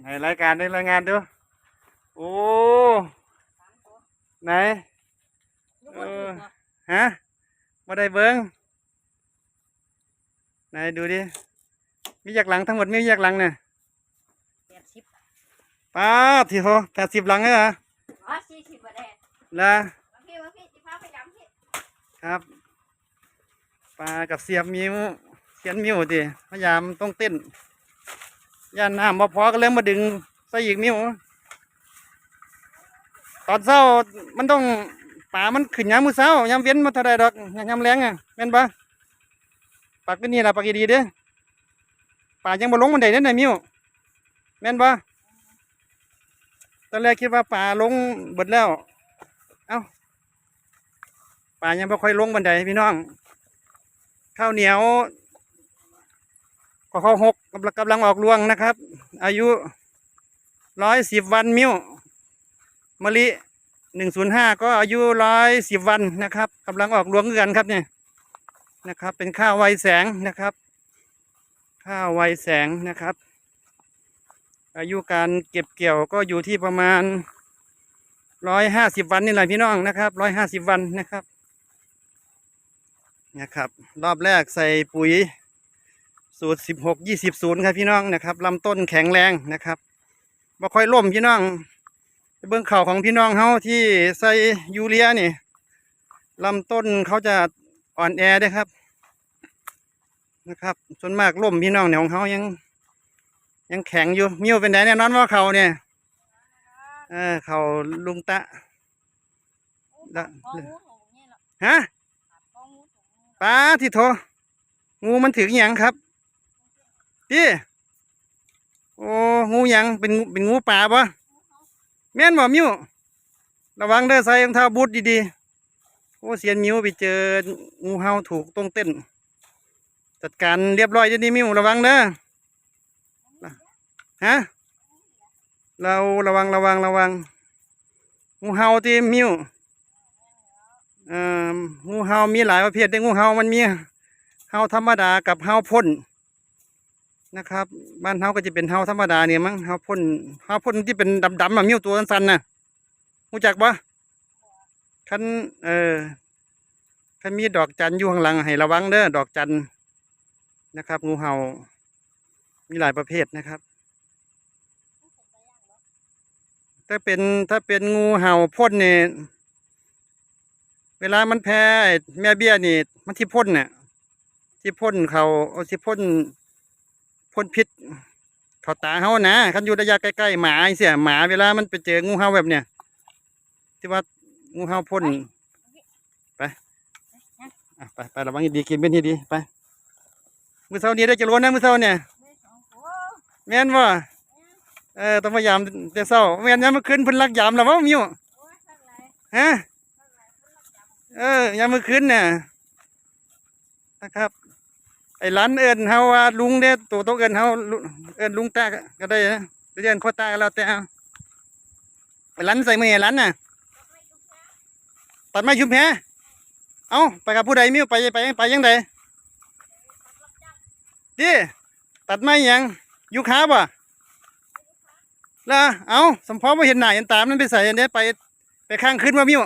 ไหนรายการได้รายงานดูโอ้ไหนลูกบอลถูกบ่ฮะมาได้เบิ้งไหนดูดิมีอยากหลังทั้งหมดมีอยากหลังเนี่ยแปดสิบป้าดทีโหแปดสิบหลังเลยเหรออ๋อสี่สิบบ่ได้ละมาพี่มาพี่จิพาพยายามพี่ครับปลากับเสียบมิวเขียนมิวดิพยายามต้องเต้น ย่านน้ำบ่พอก็เริ่มมาดึงใส่อีกมิวตอนเช้ามันต้องป่ามันขึ้นยามมื้อเช้ายามเว้นมาเท่าใดดอกยามแรงอะแม่นปะปักเป็นนี่ล่ะปักดีเด้อป่ายังบ่ลงมันไดเด้อน่ะมิวแม่นปะตอนแรกคิดว่าป่าลงเบิดแล้ว เอ้าป่ายังไม่ค่อยลงบันไดพี่น้องข้าวเหนียว ข้าวหกกำลังกำลังออกรวงนะครับ อายุร้อยสิบวันมิ้วมะลิหนึ่งศูนย์ห้าก็อายุร้อยสิบวันนะครับกำลังออกรวงกันครับเนี่ยนะครับ เป็นข้าวไวแสงนะครับ ข้าวไวแสงนะครับ อายุการเก็บเกี่ยวก็อยู่ที่ประมาณร้อยห้าสิบวันนี่แหละพี่น้องนะครับร้อยห้าสิบวันนะครับนะครับ รอบแรกใส่ปุ๋ย สูตรสิบหกยี่สิบศูนย์ครับพี่น้องนะครับลำต้นแข็งแรงนะครับบ่ค่อยล่มพี่น้องไปเบื้องเข่าของพี่น้องเขาที่ใส่ยูเรียนี่ลำต้นเขาจะอ่อนแอเด้อครับนะครับส่วนมากล่มพี่น้องเนี่ยของเขายัง ยังแข็งอยู่มิ้วเป็นไงเนี่ยนอนว่าเขาเนี่ยเออเขาลุงตะละพองูของนี่เนาะฮะพองูของนี่ป้าที่โทงูมันถึงหยังครับ พี่โอ้งูยังเป็นเป็นงูป่าปะแม่นบ่มิวระวังเด้อใส่รองเท้าบูทดีๆโอ้เสียนมิวไปเจองูเห่าถูกตรงเต้น จัดการเรียบร้อยเดี๋ยวนี้มิวระวังเด้อฮะเราระวังระวังระวังงูเห่าที่มิวเอ่องูเห่ามีหลายประเภทแต่งูเห่ามันมีเห่าธรรมดากับเห่าพ่น นะครับ บ้านเห่าก็จะเป็นเห่าธรรมดาเนี่ยมั้งเห่าพ่นเห่าพ่นที่เป็นดำๆแบบมิ้วตัวสั้นๆน่ะรู้จักปะคันเออคันมีดอกจันอยู่ข้างหลังให้ระวังเด้อดอกจันนะครับ งูเห่ามีหลายประเภทนะครับถ้าเป็นถ้าเป็นงูเห่าพ่นเนี่ยเวลามันแพ้แม่เบี้ยนี่ มันที่พ่นเนี่ยที่พ่นเขาเอาที่พ่น พ่นพิษเขาตาเขานะคันอยู่ระยะใกล้ๆหมาไอ้เสียหมาเวลามันไปเจองูเห่าแบบเนี้ยที่ว่างูเห่าพ่นไปอะไปไประวังให้ดีกินเป็นที่ดีไปมือเช้านี้ได้จะล้วนนะมือเช้าเนี่ยได้สองตัวแม่นว่าเออต้องพยายามแต่เช้าแม่นยามมื่อคืนเพิ่นลักยามแล้วว่ามิวโอ้ยข้างไหนฮะข้างไหนเพิ่นรับจับเออยามมื่อคืนเนี่ยนะครับ ไอ้ร้านเอิญเฮาว่าลุงเด้ตัวโตวเอิญเฮาเอิญลุงตาก็ได้นะหรือเอิญโคตาก็แล้วแต่เอาไอ้ร้านใส่มือไอ้ร้านน่ะตัดไม้ชุมแพเอ้าไปกับผู้ใดมิวไปไปไปยังไดรับจับดิตัดไม้ยังยู่ขาบ่ะล่ะเอ้าสมพอบ่เห็นหน้าเห็นตามนั่นไปใส่อันเนี้ยไปไปข้างขึ้นว่ามิว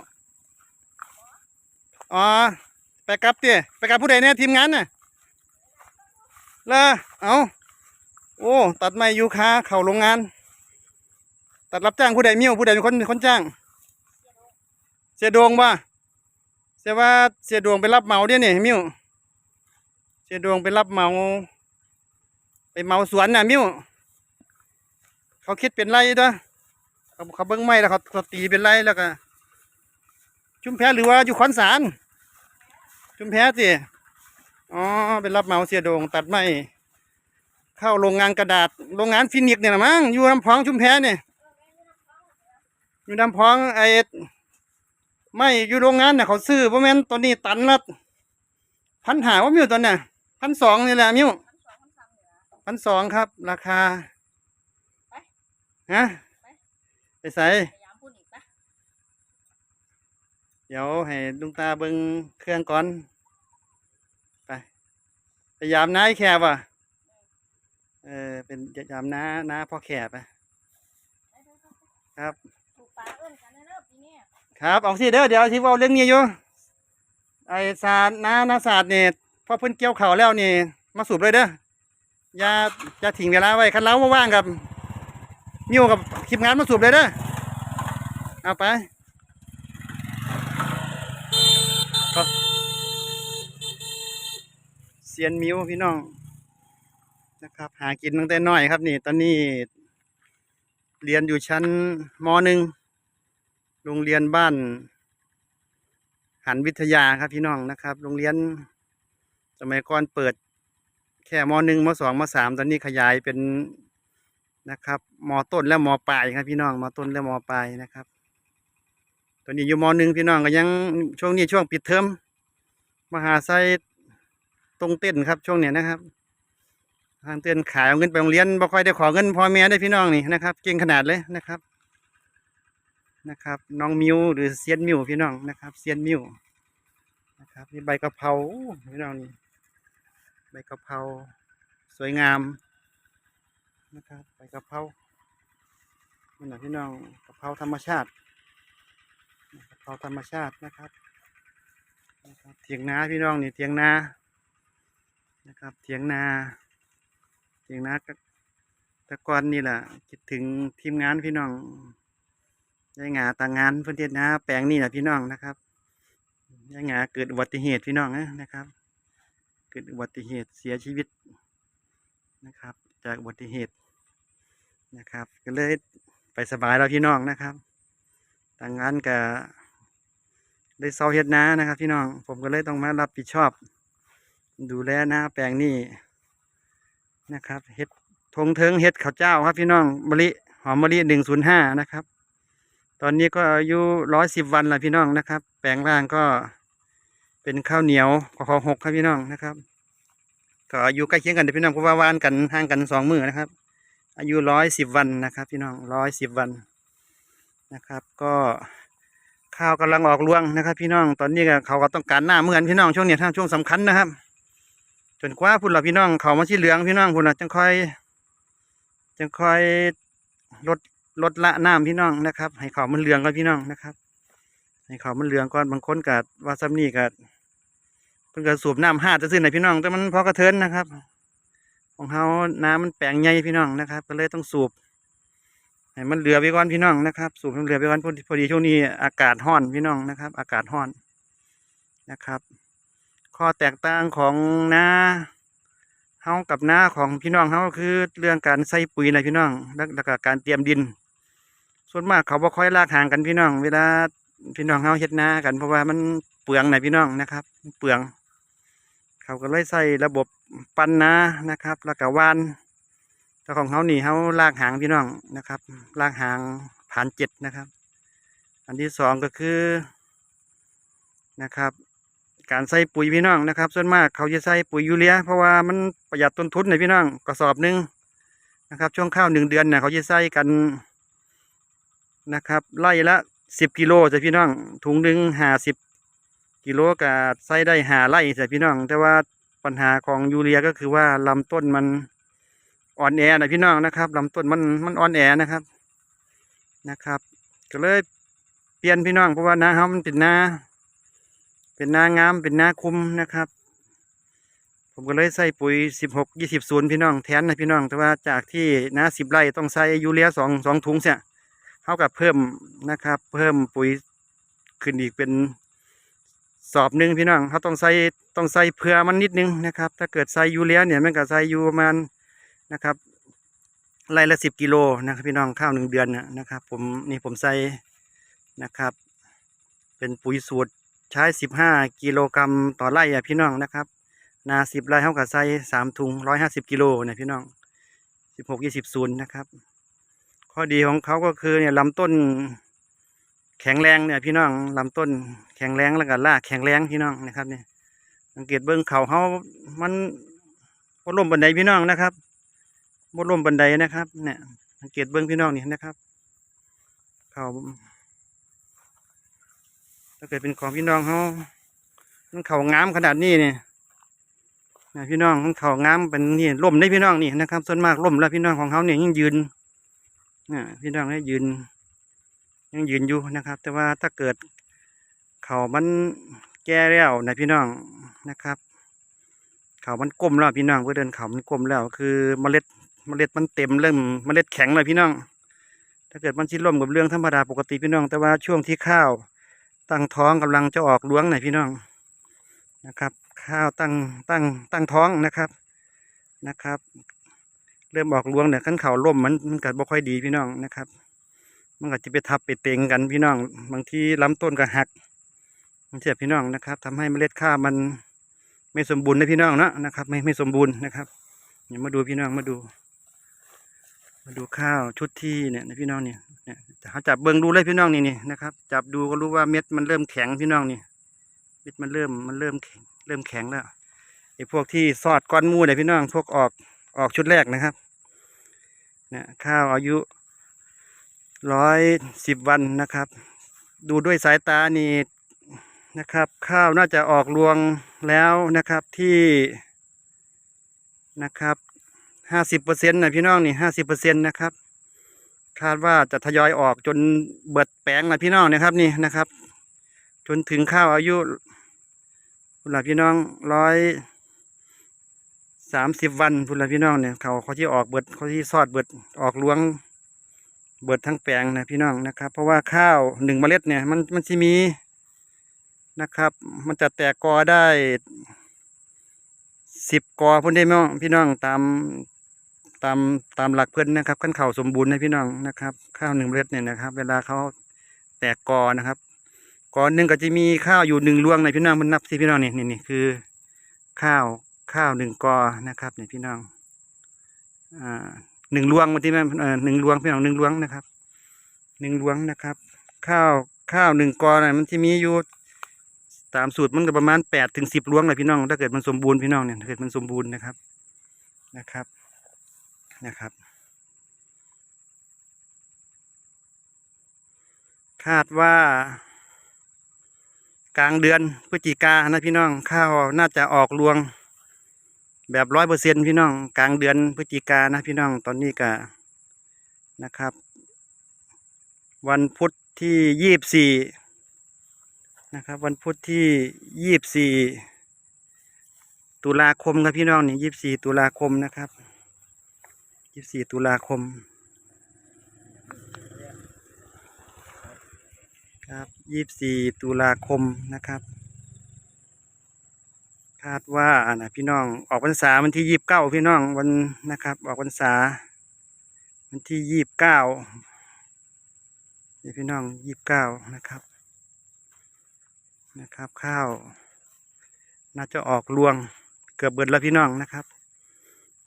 อ๋อไปกับเตี้ยไปกับผู้ใดเนี่ยทีมงานน่ะ ละเอาโอ้ ตัดไม้ยูคาเข่าโรงงาน ตัดรับจ้างผู้ใดมีวผู้ใดเป็นคนคนจ้าง เสียดวงบ่เสียว่าเสียดวงไปรับเหมาเดี๋ยนี่มิวเสียดวงไปรับเหมา ไปเหมาสวนน่ะมิวเขาคิดเป็นไรตัวเขาเขาเบิ้งไม้แล้วเขาเขาตีเป็นไรแล้วก็ ชุมแพหรือว่าอยู่ขอนสารชุมแพสิ อ๋อเป็นรับเหมาเสียโดงตัดไม้เข้าโรงงานกระดาษ โรงงานฟินิกส์เนี่ยนะมั้งอยู่ลำพองชุมแพเนี่ยอยู่ลำพองไอ้ไม่อยู่โรงงานเนี่ยเขาซื้อเพราะแม่นตัวนี้ตันละพันหาว่ามิวตัวเนี่ยพันสองนี่แหละมิวพันสองพันสามเหนือพันสองครับ ราคาไปฮะไปไปใส่พยายามพูดอีกปะเดี๋ยวให้ลุงตาเบิ้งเครื่องก่อนไป พยายามน้าไอแคบว่ะ เออ เป็นพยายามน้าน้าพ่อแคบไปครับ ครับเอาสิเด้อเดี๋ยวที่ว่าเรื่องนี้อยู่ ไอศาสตร์นานาศาสตร์นี่ยพอเพิ่นเกี่ยวเข่าแล้วนี่ มาสูบเลยเด้ออย่าอย่าทิ้งเวลาไว้คันเราว่างกับมิวกับทีมงานมาสูบเลยเด้อเอาไปเอาเซียนมิวพี่น้องนะครับ หากินตั้งแต่น้อยครับ นี่ ตอนนี้ เรียนอยู่ชั้นมหนึ่งโรงเรียนบ้าน หันวิทยาครับพี่น้องนะครับ โรงเรียน สมัยก่อนเปิด แค่มหนึ่งมสองมสามตอนนี้ขยายเป็นนะครับมต้นและมปลายครับพี่น้องมต้นและมปลายนะครับตอนนี้อยู่มหนึ่งพี่น้องก็ยังช่วงนี้ช่วงปิดเทอมมหาไซ ตรงเต้นครับช่วงเนี้ยนะครับทางเตือนขายเอาเงินไปโรงเรียนบ่ค่อยได้ขอเงินพ่อแม่ได้พี่น้องนี่นะครับเก่งขนาดเลยนะครับ นะครับ น้องมิวหรือเซียนมิวพี่น้องนะครับเซียนมิวนะครับนี่ใบกะเพราพี่น้องนี่ใบกะเพราสวยงามนะครับใบกะเพรานี่นะพี่น้องกะเพราธรรมชาติกะเพราธรรมชาตินะครับนะครับเถียงนาพี่น้องนี่เถียงนา นะครับเถียงนาเถียงนาตะกอนนี่แหละคิดถึงทีมงานพี่น้องยายหงาต่างงานเพื่อนเทศนะแปลงนี่นะพี่น้องนะครับยายหงาเกิดอุบัติเหตุพี่น้องนะนะครับ เกิดอุบัติเหตุเสียชีวิตนะครับ จากอุบัติเหตุนะครับ ก็เลยไปสบายแล้วพี่น้องนะครับต่างงานกับได้เศร้าเฮ็ดนานะครับ พี่น้องผมก็เลยต้องมารับผิดชอบ ดูแลนาแปลงนี่นะครับเฮ็ดทงเทิงเฮ็ดข้าวเจ้าครับพี่น้องมะลิหอมมะลิหนึ่งศูนย์ห้านะครับ ตอนนี้ก็อายุร้อยสิบวันละพี่น้องนะครับ แปลงร่างก็เป็นข้าวเหนียวขอหกครับพี่น้องนะครับ ก็อายุใกล้เคียงกันเดี๋ยวพี่น้องเพราะว่าวานกันห่างกันสองมือนะครับ อายุร้อยสิบวันนะครับ พี่น้องร้อยสิบวันนะครับ ก็ข้าวกำลังออกรวงนะครับ พี่น้องตอนนี้เขาก็ต้องการหน้าเหมือนพี่น้องช่วงเนี้ยถ้าช่วงสำคัญนะครับ จนกว่าพุ่นละพี่น้องเขามาชี้เหลืองพี่น้องพุ่นละจังค่อยจังค่อยลดลดละน้ำพี่น้องนะครับ ให้เขามันเหลืองก่อนพี่น้องนะครับ ให้เขามันเหลืองก่อนบางคนกัดว่าซ้ำนี่กัดเพิ่นก็สูบน้ำห้าจะซื้อไหนพี่น้อง แต่มันพอกระเทินนะครับ ของเขาน้ำมันแปลงใหญ่พี่น้องนะครับ ก็เลยต้องสูบให้มันเหลือไปก่อนพี่น้องนะครับ สูบให้มันเหลือไปก่อนพอดีพอดีช่วงนี้อากาศร้อนพี่น้องนะครับ อากาศร้อนนะครับ ข้อแตกต่างของนาเฮากับนาของพี่น้องเฮาคือเรื่องการใส่ปุ๋ยนะพี่น้องแล้วก็การเตรียมดิน ส่วนมากเขาบ่ค่อยลากห่างกันพี่น้อง เวลาพี่น้องเฮาเฮ็ดนากันเพราะว่ามันเปลืองนะพี่น้องนะครับ เปลือง เขาก็เลยใส่ระบบปั้นนานะครับ แล้วก็วานแต่ของเขานี่เขาลากหางพี่น้องนะครับลากหางผ่านเจ็ดนะครับ อันที่สองก็คือนะครับ การใส่ปุ๋ยพี่น้องนะครับ ส่วนมากเขาจะใส่ปุ๋ยยูเรีย เพราะว่ามันประหยัดต้นทุนในพี่น้องกระสอบหนึ่งนะครับ ช่วงข้าวหนึ่งเดือนเนี่ยเขาจะใส่กันนะครับไล่ละสิบกิโลจ้ะพี่น้อง ถุงหนึ่งห้าสิบกิโลก็ใส่ได้หาไล่จ้ะพี่น้อง แต่ว่าปัญหาของยูเรียก็คือว่าลำต้นมันอ่อนแอนะพี่น้องนะครับลำต้นมันมันอ่อนแอนะครับนะครับ ก็เลยเปลี่ยนพี่น้องเพราะว่านาเขามันเป็นนา เป็นนางามเป็นนาคุมนะครับ ผมก็เลยใส่ปุ๋ยสิบหกยี่สิบศูนย์พี่น้องแทนนะพี่น้อง แต่ว่าจากที่นาสิบไร่ต้องใส่ยูเรียสองสองถุงเสียเท่ากับเพิ่มนะครับ เพิ่มปุ๋ยขึ้นอีกเป็นสอบหนึ่งพี่น้องเขาต้องใส่ต้องใส่เผื่อมันนิดนึงนะครับ ถ้าเกิดใส่ยูเรียเนี่ยมันก็ใส่ยูประมาณนะครับไร่ละสิบกิโลนะครับพี่น้องข้าวหนึ่งเดือนนะนะครับ ผมนี่ผมใส่นะครับ เป็นปุ๋ยสูตร ใช้สิบห้ากิโลกรัมต่อไร่อะพี่น้องนะครับ นาสิบไร่เท่ากับใส่สามถุงร้อยห้าสิบกิโลเนี่ยพี่น้องสิบหกยี่สิบศูนย์นะครับ ข้อดีของเขาก็คือเนี่ยลำต้นแข็งแรงเนี่ยพี่น้องลำต้นแข็งแรงแล้วก็รากแข็งแรงพี่น้องนะครับเนี่ยสังเกตเบื้องเขาเขามันบนล่มบันไดพี่น้องนะครับบนล่มบันไดนะครับ เนี่ยสังเกตเบื้องพี่น้องนี่นะครับ เขา ถ้าเกิดเป็นของพี่น้องเขามันเข่างามขนาดนี้เนี่ยนะพี่น้องมันเข่างามเป็นนี่ล่มได้พี่น้องนี่นะครับ ส่วนมากล่มแล้วพี่น้องของเขาเนี่ยยิ่งยืนนะพี่น้องให้ยืน ยังยืนอยู่นะครับ แต่ว่าถ้าเกิดเข่ามันแก่แล้วนะพี่น้องนะครับเข่ามันกลมแล้วพี่น้องเพื่อเดินเข่ามันกลมแล้ว คือเมล็ดเมล็ดมันเต็มเริ่มเมล็ดแข็งเลยพี่น้อง ถ้าเกิดมันชิดล่มกับเรื่องธรรมดาปกติพี่น้อง แต่ว่าช่วงที่ข้าว ตั้งท้องกำลังจะออกล้วงหน่อยพี่น้องนะครับ ข้าวตั้งตั้งตั้งท้องนะครับนะครับ เริ่มออกล้วงเนี่ยขั้นเขาล่มมันมันก็บ่ค่อยดีพี่น้องนะครับ มันก็จะไปทับไปเต็งกันพี่น้อง บางทีลำต้นก็หักมันเสียพี่น้องนะครับทำให้เมล็ดข้าวมันไม่สมบูรณ์นะพี่น้องเนาะนะครับ ไม่ไม่สมบูรณ์นะครับเดี๋ยวมาดูพี่น้องมาดู มาดูข้าวชุดที่เนี่ยนะพี่น้องเนี่ยเนี่ยเขาจับเบิ้งดูเลยพี่น้องนี่นี่นะครับ จับดูก็รู้ว่าเม็ดมันเริ่มแข็งพี่น้องนี่เม็ดมันเริ่มมันเริ่มแข็งเริ่มแข็งแล้วไอ้พวกที่สอดก้อนมูเนี่ยพี่น้องพวกออกออกชุดแรกนะครับเนี่ยข้าวอายุร้อยสิบวันนะครับ ดูด้วยสายตานี่นะครับ ข้าวน่าจะออกรวงแล้วนะครับที่นะครับ ห้าสิบเปอร์เซ็นต์นะพี่น้องนี่ห้าสิบเปอร์เซ็นต์นะครับ คาดว่าจะทยอยออกจนเบิดแปลงนะพี่น้องนะครับนี่นะครับ จนถึงข้าวอายุพุ่นละพี่น้องร้อยสามสิบวันพุ่นละพี่น้องเนี่ยเขาเขาที่ออกเบิดเขาที่ซอดเบิดออกลวง เบิดทั้งแปลงนะพี่น้องนะครับ เพราะว่าข้าวหนึ่งเมล็ดเนี่ยมันมันจะมีนะครับ มันจะแตกกอได้สิบกอพุ่นได้ไหมพี่น้องตาม ตามตามหลักเพื่อนนะครับขั้นเข่าสมบูรณ์นะพี่น้องนะครับ ข้าวหนึ่งเมล็ดเนี่ยนะครับ เวลาเขาแตกกอนะครับกอหนึ่งก็จะมีข้าวอยู่หนึ่งรวงในพี่น้องมันนับสิพี่น้องนี่นี่นี่คือ ข้าวข้าวหนึ่งกอนะครับนี่พี่น้องอ่าหนึ่งรวงวันที่แม่เอ่อหนึ่งรวงพี่น้องหนึ่งรวงนะครับหนึ่งรวงนะครับ ข้าวข้าวหนึ่งกอน่ะมันที่มีอยู่ตามสูตรมันก็ประมาณแปดถึงสิบรวงเลยพี่น้อง ถ้าเกิดมันสมบูรณ์พี่น้องเนี่ยถ้าเกิดมันสมบูรณ์นะครับนะครับ นะครับ คาดว่า กลางเดือนพฤศจิกานะพี่น้องข้าวน่าจะออกรวง แบบร้อยเปอร์เซ็นพี่น้อง กลางเดือนพฤศจิกานะพี่น้องตอนนี้ก็นะครับ วันพุธที่ยี่บสี่นะครับ วันพุธที่ยี่บสี่ตุลาคมครับพี่น้องนี่ยี่บสี่ตุลาคมนะครับ ยี่บสี่ตุลาคม ครับยี่บสี่ตุลาคมนะครับ คาดว่านะพี่น้องออกพรรษาวันที่ยี่บเก้าพี่น้องวันนะครับ ออกพรรษา วันที่ยี่บเก้านี่พี่น้องยี่บเก้านะครับ นะครับข้าว น่าจะออกรวงเกือบเบิดแล้วพี่น้องนะครับ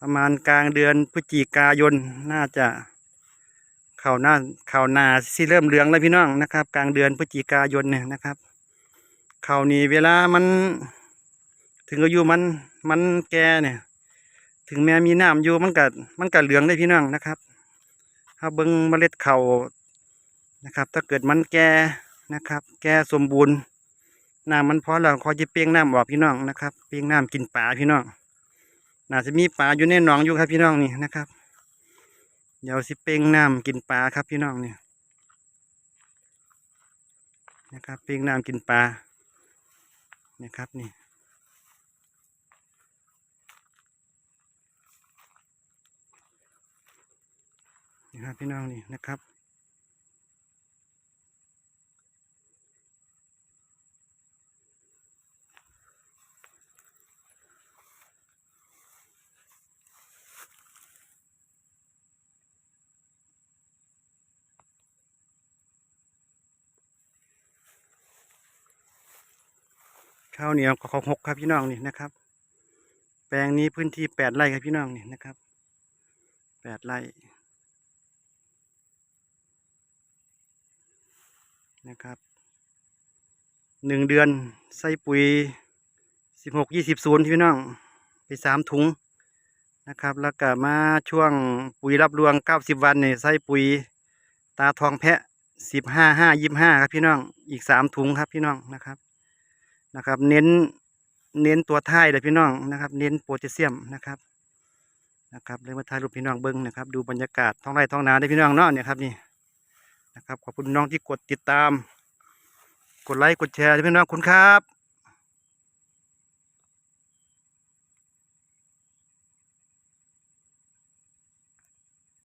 ประมาณกลางเดือนพฤศจิกายนน่าจะเข้าหน้าเข้านาสิเริ่มเหลืองแล้วพี่น้องนะครับ กลางเดือนพฤศจิกายนเนี่ยนะครับข้าวนี่เวลามัน ถึงอายุมันมันแก่เนี่ย ถึงแม้มีน้ำอยู่มันก็มันก็เหลืองได้พี่น้องนะครับถ้าเบิ้งเมล็ดเข่านะครับ ถ้าเกิดมันแก่นะครับ แก่สมบูรณ์น้ำมันพอแล้วคอยจะเปียงน้ำออกพี่น้องนะครับ เปียงน้ำกินปลาพี่น้อง น่าจะมีปลาอยู่ในหนองอยู่ครับพี่น้องนี่นะครับเดี๋ยวสิเปียงน้ำกินปลาครับพี่น้องเนี่ยนะครับเปียงน้ำกินปลานะครับนี่นี่ครับพี่น้องนี่นะครับ ข้าวเหนียวของหกครับพี่น้องนี่นะครับ แปลงนี้พื้นที่แปดไร่ครับพี่น้องนี่นะครับแปดไร่นะครับหนึ่งเดือนใส่ปุ๋ยสิบหกยี่สิบศูนย์พี่น้องไปสามถุงนะครับ แล้วก็มาช่วงปุ๋ยรับรวงเก้าสิบวันเนี่ยใส่ปุ๋ยตาทองแพะสิบห้าห้ายี่ห้าครับพี่น้องอีกสามถุงครับพี่น้องนะครับ นะครับ เน้นเน้นตัวท้ายเลยพี่น้องนะครับ เน้นโพแทสเซียมนะครับนะครับเลยมาถ่ายรูปพี่น้องเบิ้งนะครับ ดูบรรยากาศท้องไร่ท้องนาได้พี่น้องเนาะเนี่ยครับนี่นะครับขอบคุณน้องที่กดติดตาม กดไลค์กดแชร์ที่เป็นน้องคุณครับ